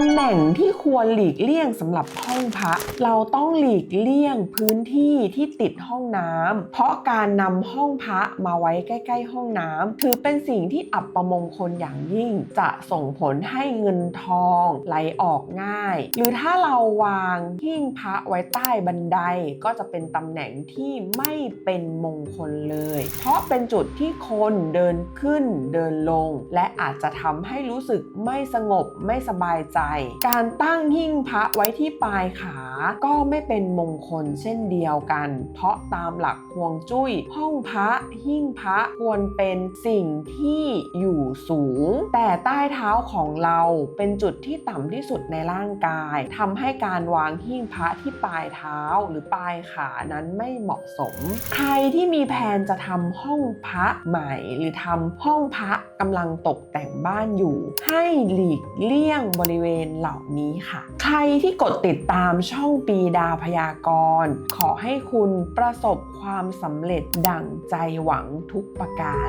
ำแหน่งที่ควรหลีกเลี่ยงสำหรับห้องพระ เราต้องหลีกเลี่ยงพื้นที่ที่ติดห้องน้ำเพราะการนำห้องพระมาไว้ใกล้ ๆ ห้องน้ำถือเป็นสิ่งที่อับประมงคลอย่างยิ่ง จะส่งผลให้เงินทองไหลออกง่าย หรือถ้าเราวางหิ้งพระไว้ใต้บันไดก็จะเป็นตำแหน่งที่ไม่เป็นมงคลเลย เพราะเป็นจุดที่คนเดินขึ้นเดินลง และอาจจะทำให้รู้สึกไม่สงบไม่สบายใจการตั้งหิ้งพระไว้ที่ปลายขาก็ไม่เป็นมงคลเช่นเดียวกัน เพราะตามหลักฮวงจุ้ย ห้องพระหิ้งพระควรเป็นสิ่งที่อยู่สูง แต่ใต้เท้าของเราเป็นจุดที่ต่ำที่สุดในร่างกายทำให้การวางหิ้งพระที่ปลายเท้าหรือปลายขานั้นไม่เหมาะสม ใครที่มีแผนจะทำห้องพระใหม่ หรือทำห้องพระกำลังตกแต่งบ้านอยู่ ให้หลีกเลี่ยงบริเวณเหล่านี้ค่ะ ใครที่กดติดตามช่องปีดาพยากรณ์ ขอให้คุณประสบความสำเร็จดั่งใจหวังทุกประการ